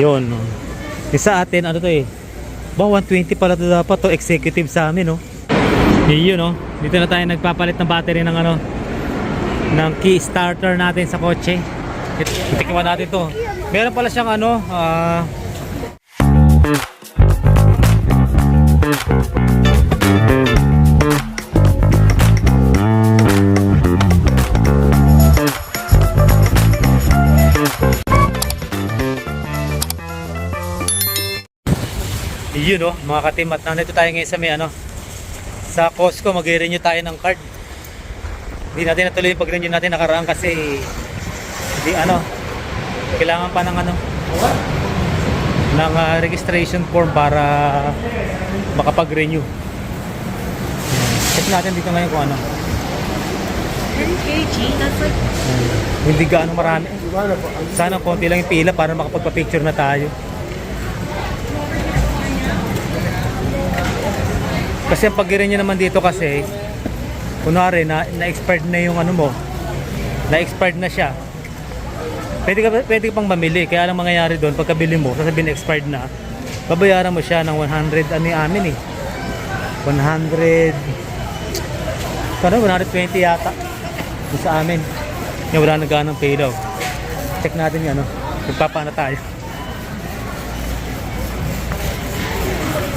Yun. Yung sa atin, ano to eh. Ba, 120 pala to dapat to. Executive sa amin, no? Yun, no? Dito na tayo nagpapalit ng battery ng ano, ng key starter natin sa kotse. Tikiwan natin to. Meron pala siyang ano, ah, yun, no? Mga katim at nandito tayo ngayon sa may ano, sa Costco, mag-renew tayo ng card. Hindi natin natuloy yung pag-renew natin nakaraan kasi hindi ano, kailangan pa ng ano, ng ah, registration form para makapag-renew. Check natin dito ngayon kung ano. 10 kg, that's like Hindi gaano marami. Sana konti lang yung pila para makapagpa-picture na tayo. Kasi ang pag-renew naman dito kasi, kunwari na, na-expired na yung ano mo, na-expired na siya. Pwede ka, pwede ka pang mamili. Kaya lang mangyayari doon, pagkabili mo, sasabihin expired na, babayaran mo siya ng 100, ano yung amin eh. 100, kano, 120 yata. Yung sa amin. Yung wala na ganang payload. Check natin yung ano, magpapana tayo.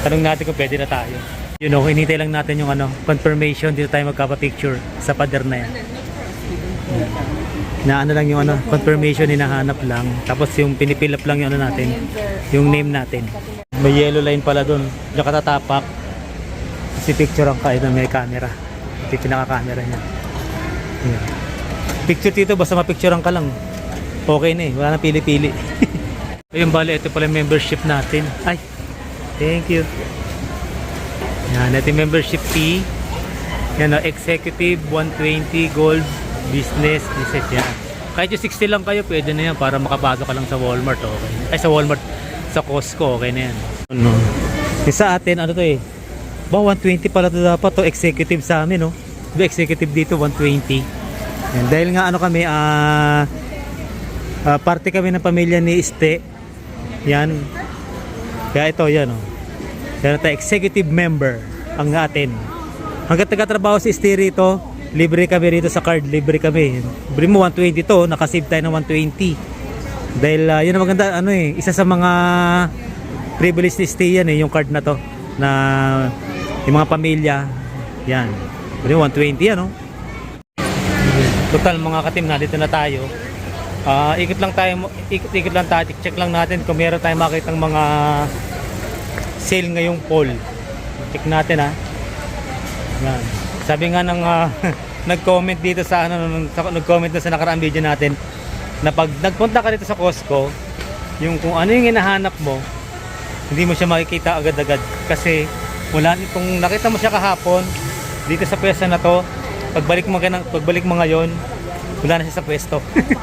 Tanong natin kung pwede na tayo. You know, hinintay lang natin yung ano, confirmation dito tayo magkapa-picture sa pader na yan. Na ano lang yung ano, confirmation hinahanap lang. Tapos yung pinipilap lang yung ano natin, yung name natin. May yellow line pala doon. Diyan ka tatapak. Si picture ang kain may camera. Ito pinaka-camera niya. Yan. Picture dito, basta mapicturean ka lang. Okay na eh, wala nang pili-pili. Ayun bali, ito pala yung membership natin. Ay, thank you. Yan, ito yung membership fee. Yan o, executive, 120, gold, business, business yan. Kahit yung 60 lang kayo, pwede na yan para makapasok ka lang sa Walmart, okay. Ay, sa Walmart, sa Costco, okay na yan. Ano? Yung sa atin, ano to eh, ba, 120 pala to dapat to, executive sa amin, no? Diba, executive dito, 120. Yan, dahil nga ano kami, ah, ah, parte kami ng pamilya ni Este. Yan. Kaya ito, yan, oh. Kaya tayo, executive member ang atin. Hanggat nagkatrabaho si Este rito, libre kami rito sa card, libre kami. Libre mo 120 to, nakasave tayo ng 120. Dahil ah, yun ang maganda, ano eh, isa sa mga privilege ni Este yan eh, yung card na to. Na yung mga pamilya, yan. Libre mo 120 ano. Total mga katim na dito na tayo. Ah, ikot lang tayo, ikot-ikot lang tayo, check lang natin kung meron tayong makitang mga sale ngayong fall. Check natin ha. Yan. Sabi nga ng ah, nag-comment dito sa ano nag-comment na sa nakaraang video natin na pag nagpunta ka dito sa Costco, yung kung ano yung hinahanap mo, hindi mo siya makikita agad-agad kasi wala kung nakita mo siya kahapon dito sa pwesto na to, pagbalik mo ganang pagbalik mo ngayon, wala na siya sa pwesto.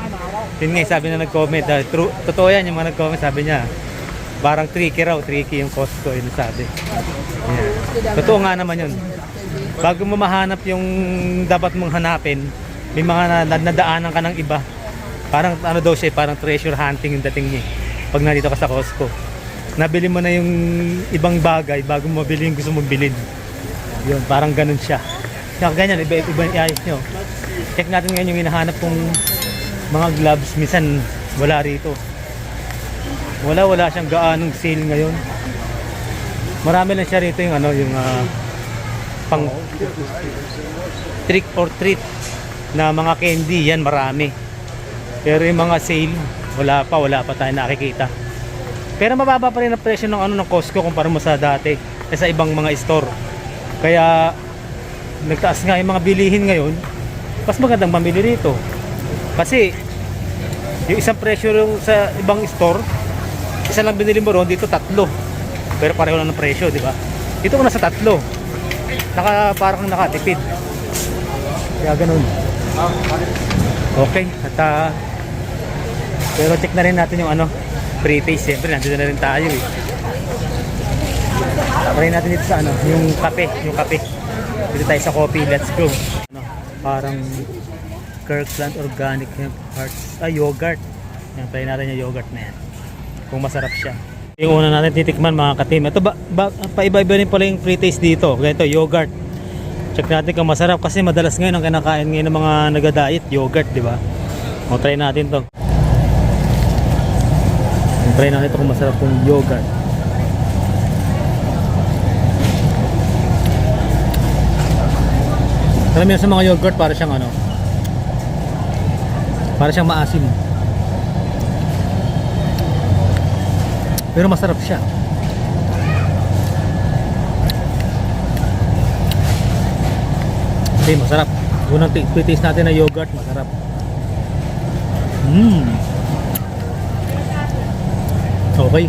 Yun nga, sabi na nag-comment, ah, true, totoo yan yung mga nag-comment, sabi niya, parang tricky raw, tricky yung Costco, yun ang sabi. Yeah. Totoo nga naman yun. Bago mo mahanap yung dapat mong hanapin, may mga na, na- nadaanan ka ng iba. Parang ano daw siya, eh, parang treasure hunting yung dating niya. eh, Pag nandito ka sa Costco. Nabili mo na yung ibang bagay bago mo mabili yung gusto mong bilhin. Yun, parang ganun siya. Kaya ganyan, iba, iba iayos nyo. Check natin ngayon yung hinahanap kong mga gloves. Minsan, wala rito. Wala, wala siyang gaanong sale ngayon. Marami lang siya rito yung ano, yung ah, pang trick or treat na mga candy, yan marami. Pero yung mga sale, wala pa, wala pa tayo nakikita. Pero mababa pa rin ang presyo ng ano ng Costco kumpara mo sa dati eh, sa ibang mga store. Kaya nagtaas nga yung mga bilihin ngayon, mas magandang mamili rito. Kasi yung isang presyo sa ibang store, isa lang binili mo ron, dito tatlo. Pero pareho lang ng presyo, di ba? Dito ko nasa tatlo. Naka, parang nakatipid. Kaya ganun. Okay, at ah, pero check na rin natin yung ano, pre-taste. Siyempre, nandito na rin tayo eh. Try natin dito sa ano, yung kape, yung kape. Dito tayo sa coffee, let's go. Ano, parang Kirkland Organic Hemp Hearts, ah, yogurt. Yan, natin yung yogurt na yan. Kung masarap siya. Yung una natin titikman mga katim. Ito ba, ba paiba-iba rin pala yung pre-taste dito. Ganito, yogurt. Check natin kung masarap kasi madalas ngayon ang kinakain ngayon ng mga nagda-diet, yogurt, di ba? O try natin to. Try natin ito kung masarap yung yogurt. Alam yun, sa mga yogurt para siyang ano? Para siyang maasim. Pero masarap siya. Okay, masarap. Unang t- taste natin na yogurt, masarap. Mmm. Okay.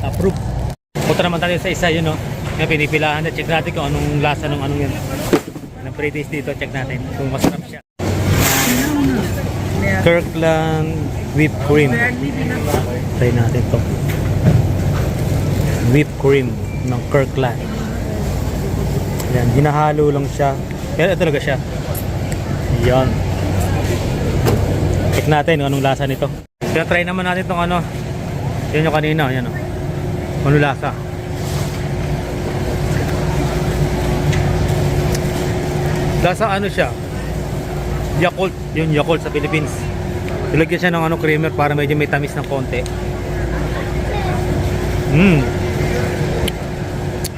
Approve. Punta naman tayo sa isa yun, no? Yung pinipilahan na check natin kung anong lasa ng anong yun. Anong pre-taste dito, check natin kung masarap siya. Kirkland whipped cream. Try natin to. Whipped cream ng Kirkland. Yan, hinahalo lang siya. Ito talaga siya. Yan. Check natin anong lasa nito. Kaya try naman natin tong ano. Yan yung kanina, yan o. Ano lasa? Lasa ano siya? Yakult, yung Yakult sa Philippines. Ilagyan siya ng ano creamer para medyo may tamis ng konti. Mmm.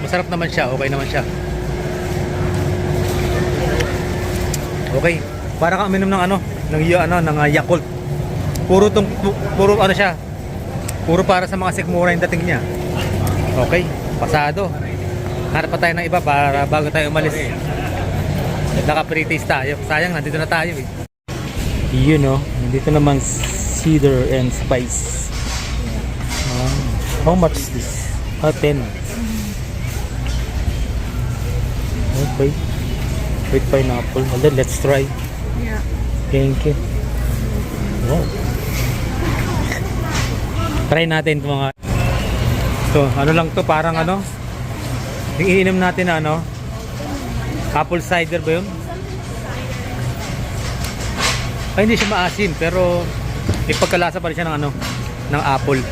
Masarap naman siya, okay naman siya. Okay. Para ka uminom ng ano, ng ano, ng uh, Yakult. Puro tong pu- puro ano siya. Puro para sa mga sikmura yung dating niya. Okay, pasado. Hanap pa tayo ng iba para bago tayo umalis. Naka-pre-taste tayo. Sayang, nandito na tayo eh. Yun know, nandito naman cedar and spice. Ah, how much is this? Ah, 10. Okay. With pineapple. Well, then let's try. Yeah. Thank you. Wow. Try natin itong mga to, ano lang to, parang ano? Yung ininom natin na ano? Apple cider ba yun? Ay, hindi siya maasim, pero may pagkalasa pa rin siya ng ano? Ng apple.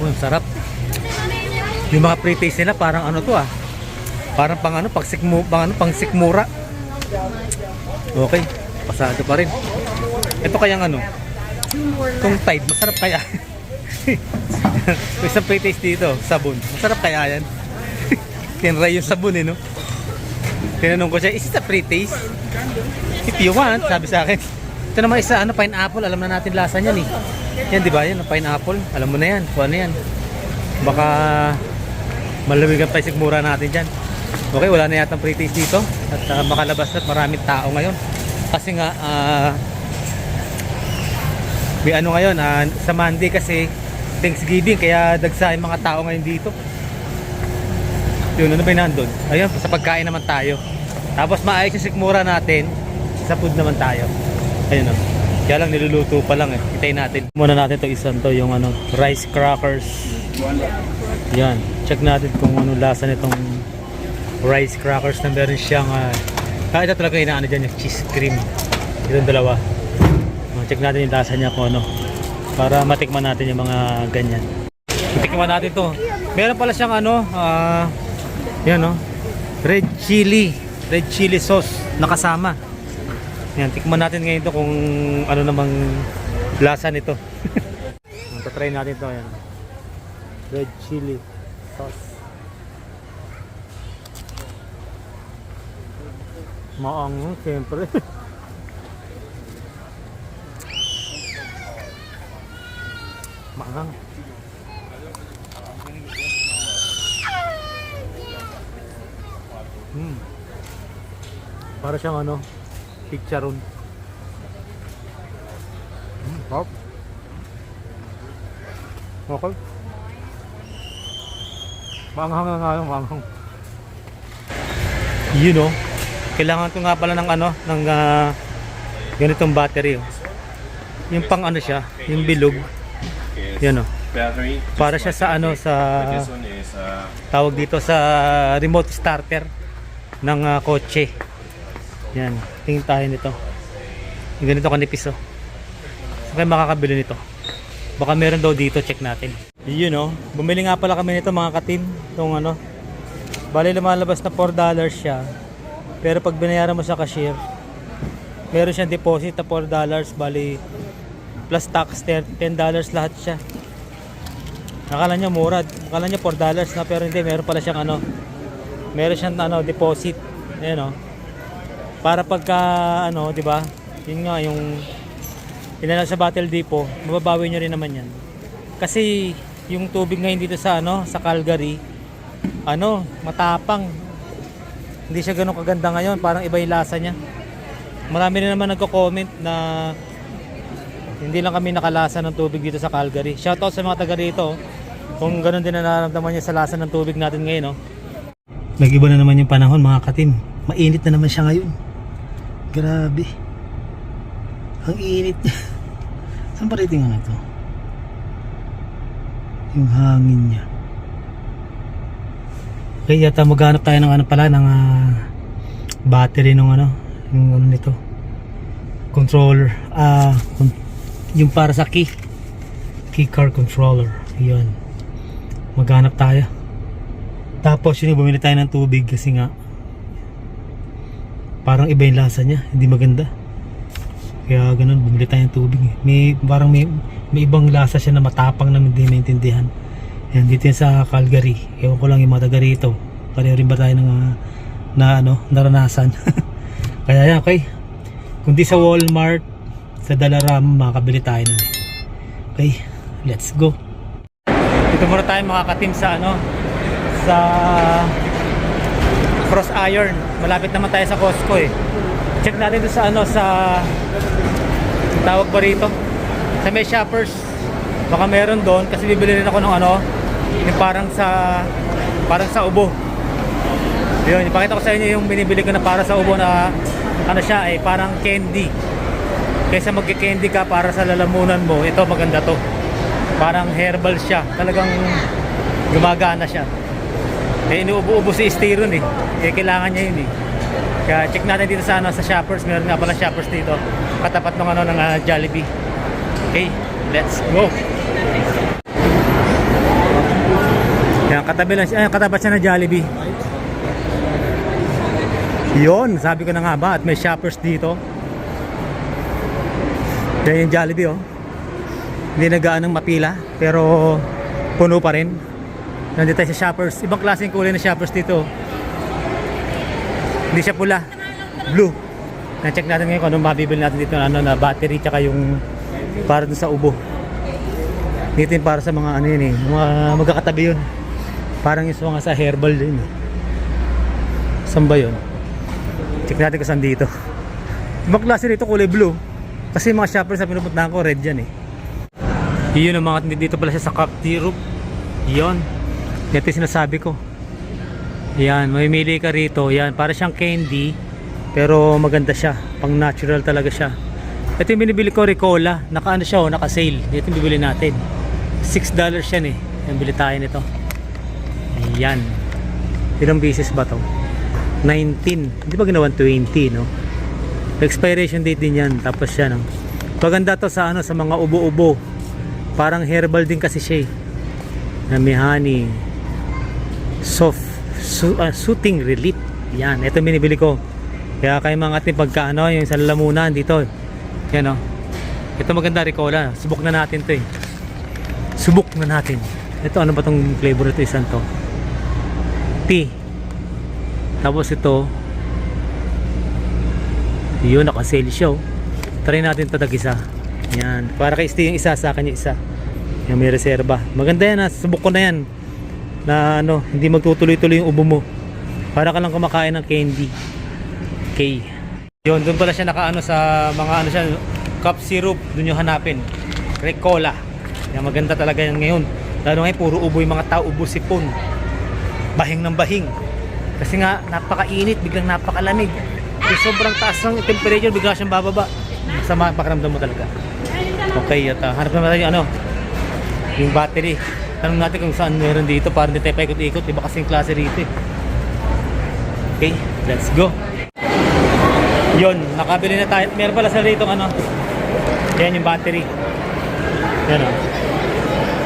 Oh, sarap. Yung mga pre-taste nila parang ano to ah. Parang pang ano, pang, sikmu, pang, ano, pang sikmura. Okay, pasado pa rin. Ito kayang ano, itong Tide, masarap kaya. Isang pre-taste dito, sabon. Masarap kaya yan. Tinry yung sabon eh, no? Tinanong ko siya, is it a pre-taste? If you want, sabi sa akin. Ito naman isa, ano, pineapple. Alam na natin lasa niyan eh. Yan, di ba? Yan, pineapple. Alam mo na yan. Kung ano yan. Baka malawigan pa yung sigmura natin dyan. Okay, wala na yata pre-taste dito. At ah, makalabas na maraming tao ngayon. Kasi nga, ah, may ano ngayon, ah, sa Monday kasi Thanksgiving, kaya dagsa yung mga tao ngayon dito. Yun, ano ba yung nandun? Ayun, sa pagkain naman tayo. Tapos maayos yung sikmura natin, sa food naman tayo. Ayun o. Kaya lang niluluto pa lang eh. Hintayin natin. Muna natin to isang to, yung ano, rice crackers. Yan. Check natin kung ano lasa nitong rice crackers na meron siyang uh, ah, ito talaga yung ano dyan yung cheese cream. Itong dalawa. Oh, check natin yung lasa niya kung ano. Para matikman natin yung mga ganyan. Tikman natin to. Meron pala siyang ano, ah, yan no. Red chili. Red chili sauce nakasama. Yan, tikman natin ngayon to kung ano namang lasa nito. Tatry natin to. Yan. Red chili sauce. Maango, siyempre. Maangang. Hmm. Para siyang ano, chicharon. Hmm, hop. Okay. Maanghang na nga yung maanghang. You know, kailangan ko nga pala ng ano, ng ah, ganitong battery. Oh. Yung pang ano siya, yung bilog. Yan oh. battery. Para siya sa ano sa uh, tawag dito sa remote starter ng ah, kotse. Yan, tingin tayo nito. Yung ganito kanipis oh. kayo makakabili nito. Baka meron daw dito, check natin. Yun oh, bumili nga pala kami nito mga katim. Itong ano, bali lumalabas na 4 dollars siya. Pero pag binayaran mo sa cashier, meron siyang deposit na 4 dollars, bali plus tax 10 dollars lahat siya. Akala niya mura, akala niya 4 dollars na pero hindi, meron pala siyang ano, meron siyang ano, deposit. Ayan oh. Para pagka ano, 'di ba? Yun nga yung Pinala sa Battle Depot, mababawi nyo rin naman yan. Kasi yung tubig ngayon dito sa ano, sa Calgary, ano, matapang. Hindi siya ganun kaganda ngayon, parang iba yung lasa niya. Marami rin naman nagko-comment na hindi lang kami nakalasa ng tubig dito sa Calgary. Shoutout sa mga taga rito. Kung ganun din na nararamdaman niya sa lasa ng tubig natin ngayon, no? Nag-iba na naman yung panahon, mga katim. Mainit na naman siya ngayon. Grabe. Ang init. Saan pa rating ano to? Yung hangin niya. Okay, yata maghanap tayo ng ano pala, ng ah, battery ng ano, yung ano nito. Controller. Ah, con- yung para sa key. Key car controller. Yun. Maghanap tayo. Tapos yun bumili tayo ng tubig kasi nga parang iba yung lasa niya. Hindi maganda. Kaya ganun, bumili tayo ng tubig. eh. May, parang may, may ibang lasa siya na matapang na hindi maintindihan. Yan, dito yan sa Calgary. Ewan ko lang yung mga taga rito. Pareho rin ba tayo ng, ah, na ano, naranasan. Kaya yan, okay. Kung di sa Walmart, sa Dalaram, makakabili tayo nun. eh. Okay, let's go. Dito muna tayo makakatim sa ano, sa Cross Iron. Malapit naman tayo sa Costco eh. Check natin sa ano sa tawag ba rito? Sa may shoppers. Baka meron doon kasi bibili rin ako ng ano, yung parang sa parang sa ubo. Yun, ipakita ko sa inyo yung binibili ko na para sa ubo na ano siya eh, parang candy. Kaysa magki-candy ka para sa lalamunan mo, ito maganda to. Parang herbal siya. Talagang gumagana siya. Eh, inuubo-ubo si Styron eh. Eh, kailangan niya yun eh. Kaya check natin dito sa ano, sa shoppers. Meron nga pala shoppers dito. Katapat ng ano ng ah, Jollibee. Okay, let's go. Yan, katabi lang siya. Ayun, katapat siya ng Jollibee. Yon, sabi ko na nga ba at may shoppers dito. Yan yung Jollibee oh. Hindi na gaanong mapila pero puno pa rin. Nandito tayo sa shoppers. Ibang klaseng kulay na shoppers dito. Hindi siya pula. Blue. Na-check natin ngayon kung anong mabibili natin dito ano, na battery tsaka yung para dun sa ubo. Dito yung para sa mga ano yun eh. Mga magkakatabi yun. Parang yung mga sa herbal din eh. Saan ba yun? Check natin kung saan dito. Ibang klase rito kulay blue. Kasi mga shoppers na pinupuntahan ko red yan eh. Yun ang mga dito pala siya sa cup syrup. Yun. Ito yung sinasabi ko. Yan, mamimili ka rito. Yan, para siyang candy. Pero maganda siya. Pang natural talaga siya. Ito yung binibili ko, Ricola. Naka ano siya, oh, naka sale. Ito yung bibili natin. 6 dollars yan eh. Yan, bili tayo nito. Ayan. Ilang pieces ba to? 19. Hindi ba ginawan 20, no? Expiration date din yan. Tapos yan, no? Maganda to sa ano, sa mga ubo-ubo. Parang herbal din kasi siya eh. Na may honey. Soft. Su- ah, soothing relief. Yan. Ito binibili ko. Kaya kayo mga ating pagka ano, yung sa lalamunan dito. Yan, no? Ito maganda Ricola. Subok na natin to eh. Subok na natin. Ito ano ba tong flavor ito isang to? Tea. Tapos ito yun naka-sale show. Try natin ito tag-isa. Yan. Para kay Steve yung isa sa akin yung isa. Yung may reserba. Maganda yan ha. Subok ko na yan. Na ano, hindi magtutuloy-tuloy yung ubo mo. Para ka lang kumakain ng candy. Okay. Yun, doon pala siya nakaano sa mga ano siya, cup syrup. Doon yung hanapin. Ricola. Yan, maganda talaga yan ngayon. Lalo ngayon, puro ubo yung mga tao. Ubo sipon. Bahing ng bahing. Kasi nga, napakainit. Biglang napakalamig. Yung sobrang taas ng temperature, bigla siyang bababa. Masama ang pakiramdam mo talaga. Okay, at uh, hanap naman tayo ano, yung battery. Tanong natin kung saan meron dito para hindi tayo paikot-ikot. Iba kasing klase rito eh. Okay, let's go. Yon, nakabili na tayo. Meron pala sa rito ano, Yan yung battery. Yan o.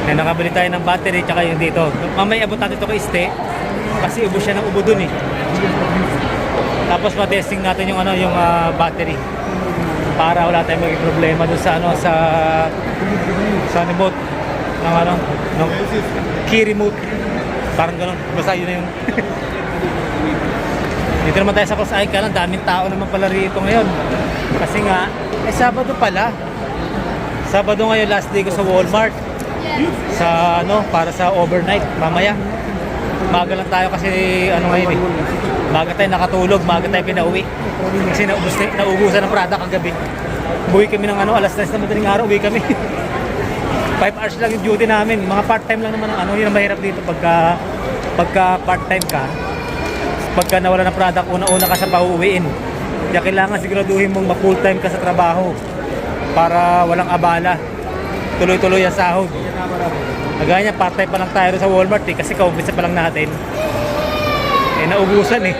Yan, nakabili tayo ng battery tsaka yung dito. Mamaya abot natin ito kay Este kasi ubo siya ng ubo dun eh. Tapos ma-testing natin yung ano yung ah, battery para wala tayong maging problema dun sa ano sa sa remote ng ano ng key remote. Parang ganun. Basta yun na yun. Dito naman tayo sa Cross Icon ang daming tao naman pala rito ngayon. Kasi nga eh Sabado pala. Sabado ngayon last day ko sa Walmart. Sa ano para sa overnight. Mamaya. Maga lang tayo kasi ano ngayon eh. Maga tayo nakatulog. Maga tayo pinauwi. Kasi naubos na, naubusan ng product kagabi. Uwi kami ng ano alas 10 na madaling araw. Uwi kami 5 hours lang yung duty namin mga part time lang naman ang ano yun ang mahirap dito pagka pagka part time ka pagka nawala ng product una-una ka sa pauwiin kaya kailangan siguraduhin mong ma-full time ka sa trabaho para walang abala tuloy-tuloy ang sahod Kagaya niya, part-time pa lang tayo sa Walmart eh, kasi kaumpisa pa lang natin. Eh, naubusan eh.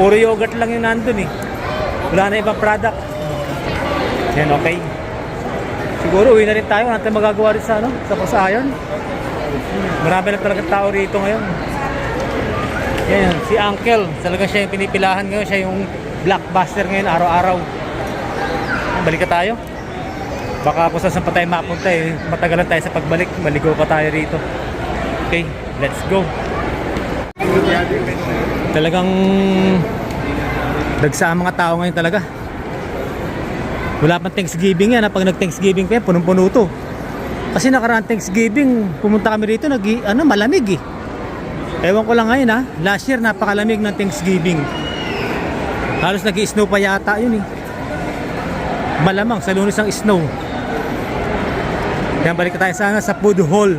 Puro yogurt lang yung nandun eh. Wala na ibang product. Yan, okay. Siguro uwi na rin tayo. Tayong magagawa rin sa, ano, sa Pasayon. Marami lang talaga tao rito ngayon. Yan, si Uncle. Talaga siya yung pinipilahan ngayon. Siya yung blockbuster ngayon araw-araw. Balik ka tayo. Baka kung saan pa tayo mapunta eh. Matagalan tayo sa pagbalik. Maligo pa tayo rito. Okay, let's go. Talagang dagsa ang mga tao ngayon talaga. Wala pang Thanksgiving yan. Pag nag-Thanksgiving yan, punong-puno to. Kasi nakaraan Thanksgiving, pumunta kami rito, nag, ano, malamig eh. Ewan ko lang ngayon ha. Last year, napakalamig ng Thanksgiving. Halos nag-snow pa yata yun eh. Malamang sa lunes ng snow. Kaya balik tayo sana sa food hall.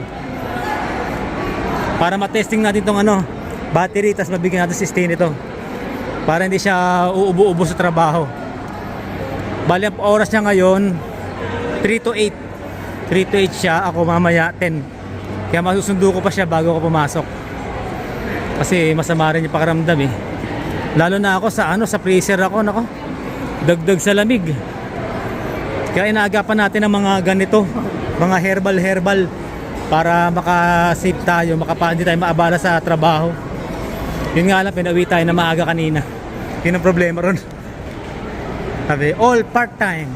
Para matesting natin tong ano, battery tapos mabigyan natin si stay nito. Para hindi siya uubo-ubo sa trabaho. Bali ang oras niya ngayon 3 to 8. 3 to 8 siya, ako mamaya 10. Kaya masusundo ko pa siya bago ako pumasok. Kasi masama rin yung pakiramdam eh. Lalo na ako sa ano, sa freezer ako, nako. Dagdag sa lamig. Kaya inaagapan natin ang mga ganito, mga herbal-herbal para maka-save tayo, makapa tayo maabala sa trabaho. Yun nga lang, pinauwi tayo na maaga kanina. Yun ang problema ron. Sabi, all part-time.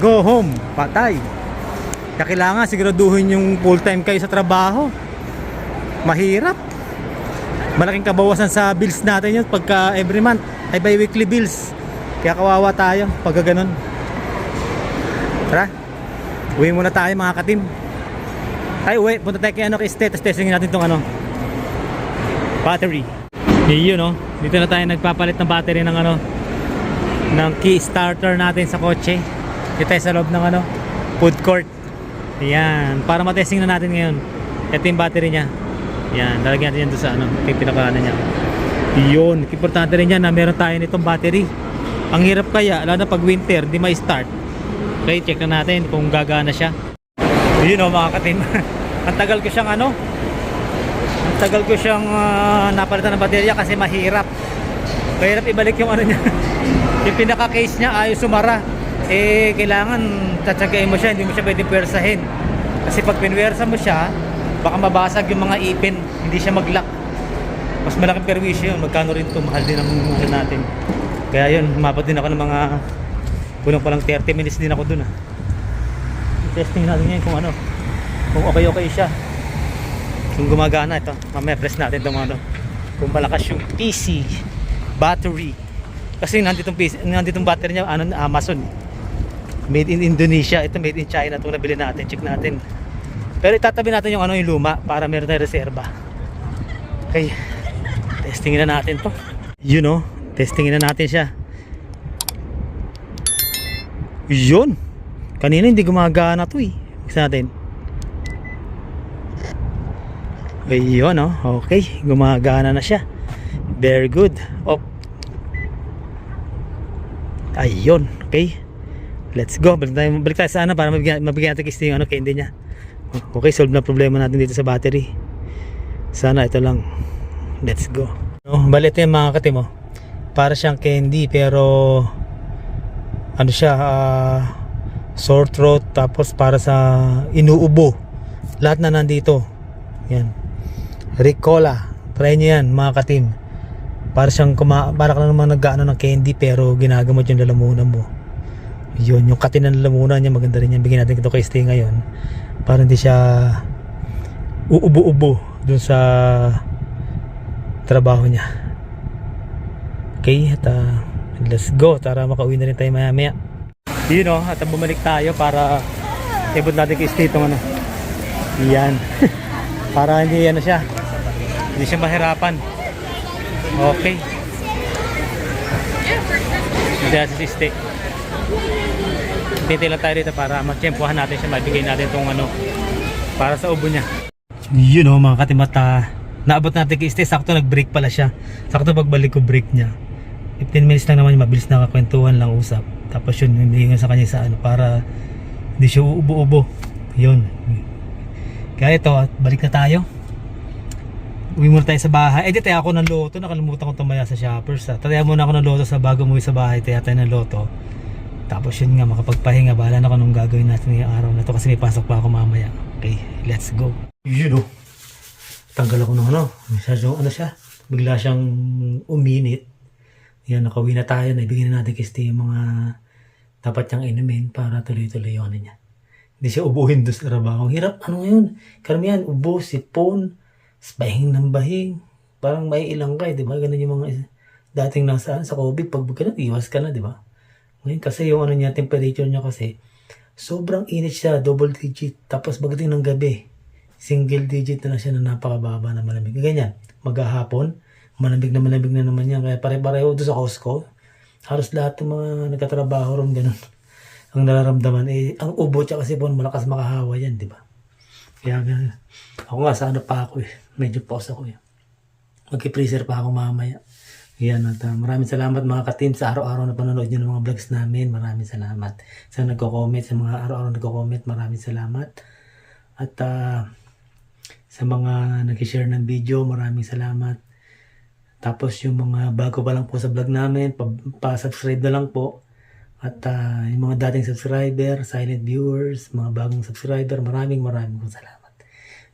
Go home. Patay. Kaya kailangan siguraduhin yung full-time kayo sa trabaho. Mahirap. Malaking kabawasan sa bills natin yun pagka every month ay bi-weekly bills. Kaya kawawa tayo pagka ganun. Tara. Uwi muna tayo mga katim. Ay, uwi. Punta tayo kay ano, kay status testing natin tong ano. Battery. Yun, no? Dito na tayo nagpapalit ng battery ng ano, ng key starter natin sa kotse. Dito tayo sa loob ng ano, food court. Ayan. Para matesting na natin ngayon. Ito yung battery niya. Yan. Lalagyan natin yan doon sa ano, yung pinakaano niya. Yun. Importante rin yan na meron tayo nitong battery. Ang hirap kaya, lalo na pag winter, di may start. Okay, check na natin kung gagana siya. Yun o mga katim. Ang tagal ko siyang ano, ang tagal ko siyang ah, napalitan ng baterya kasi mahirap. Mahirap ibalik yung ano niya. yung pinaka-case niya ayaw sumara. Eh, kailangan tatsagain mo siya, hindi mo siya pwedeng pwersahin. Kasi pag pinwersa mo siya, baka mabasag yung mga ipin, hindi siya mag-lock. Mas malaking perwisyo yun, magkano rin ito, mahal din ang ano natin. Kaya yun, umabot din ako ng mga kulang pa lang 30 minutes din ako dun ah. Testing natin ngayon kung ano, kung okay okay siya. Kung gumagana ito, mamaya press natin itong ano, kung malakas yung PC battery. Kasi nandito PC, nandito battery niya ano Amazon. Made in Indonesia, ito made in China itong nabili natin, check natin. Pero itatabi natin yung ano yung luma para meron tayong reserba. Okay. Testingin na natin to. You know, testingin na natin siya. Yun. Kanina hindi gumagana to eh. Isa natin. Ayun oh. Okay. Gumagana na siya. Very good. Op. Ayun. Okay. Let's go. Balik tayo, balik tayo sa ano para mabigyan, mabigyan natin kasi yung ano candy niya. Okay. Solve na problema natin dito sa battery. Sana ito lang. Let's go. Oh, bali ito yung mga katimo. Para siyang candy pero ano siya ah, sore throat, tapos para sa inuubo. Lahat na nandito. Yan. Ricola. Try nyo yan mga katim. Para siyang kuma para ka na naman nag-ano ng candy pero ginagamot yung lalamunan mo. Yun, yung katin ng lalamunan niya maganda rin yan. Bigyan natin ito kay Stay ngayon. Para hindi siya uubo-ubo dun sa trabaho niya. Okay, at ah, let's go. Tara makauwi na rin tayo maya maya. Yun o, at bumalik tayo para ibot natin kay Stay itong ano. Yan. para hindi ano siya. Hindi siya mahirapan. Okay. Hindi si Stay. Hintay lang tayo dito para matsyempohan natin siya, mabigay natin itong ano, para sa ubo niya. Yun o mga katimata, naabot natin kay Stay, sakto nag-break pala siya. Sakto pagbalik ko break niya. 15 minutes lang naman, mabilis na kakwentuhan lang usap. Tapos yun, hindi sa kanya sa ano, para hindi siya uubo-ubo. Yun. Kaya ito, balik na tayo. Uwi muna tayo sa bahay. Eh, tayo ako ng loto. Nakalimutan ko tumaya sa shoppers. Ha. Tayo muna ako ng loto sa bago umuwi sa bahay. Tayo tayo ng loto. Tapos yun nga, makapagpahinga. Bahala na kung anong gagawin natin ngayong araw na to kasi may pasok pa ako mamaya. Okay, let's go. Yun o. Tanggal ako ng ano. Masyadong ano siya. Bigla siyang uminit. Yan, nakauwi na tayo. Naibigyan na natin kay yung mga dapat niyang inumin para tuloy-tuloy yung ano niya. Hindi siya ubuhin doon sa trabaho. Hirap, ano ngayon? Karamihan, ubo, sipon, bahing ng bahing. Parang may ilang ka, eh, di ba? Ganun yung mga dating nasa sa COVID. Pag ganun, iwas ka na, di ba? Ngayon kasi yung ano niya, temperature niya kasi, sobrang init siya, double digit. Tapos pagdating ng gabi, single digit na, na siya na napakababa na malamig. Ganyan, maghahapon, malamig na malamig na naman yan. Kaya pare-pareho doon sa Costco, halos lahat ng mga nagkatrabaho ron ganun. Ang nararamdaman, eh, ang ubo tsaka sipon, malakas makahawa yan, di ba? Kaya ganun. Ako nga, sa pa ako eh. Medyo pause ako eh. Magki-freezer pa ako mamaya. Yan, at uh, maraming salamat mga ka-team sa araw-araw na panonood nyo ng mga vlogs namin. Maraming salamat. Sa nagko-comment, sa mga araw-araw nagko-comment, maraming salamat. At ah, sa mga nag-share ng video, maraming salamat. Tapos yung mga bago pa lang po sa vlog namin, pa- pa-subscribe na lang po. At ah, yung mga dating subscriber, silent viewers, mga bagong subscriber, maraming maraming po salamat.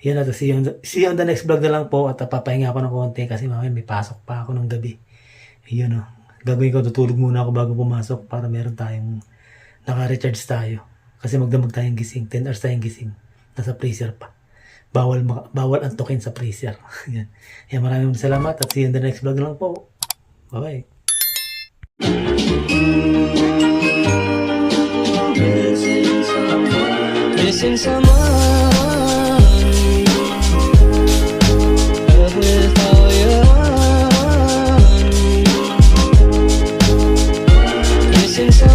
Yan at see you, the, see you on the next vlog na lang po at uh, papahinga ako ng konti kasi mamaya may pasok pa ako ng gabi. Yun o. Gagawin ko, tutulog muna ako bago pumasok para meron tayong naka-recharge tayo. Kasi magdamag tayong gising. 10 hours tayong gising. Nasa freezer pa. Bawal, bawal antukin sa freezer. Yan. Yan, maraming salamat at see you on the next vlog na lang po. Bye-bye. Missing someone. Love with all your heart Missing someone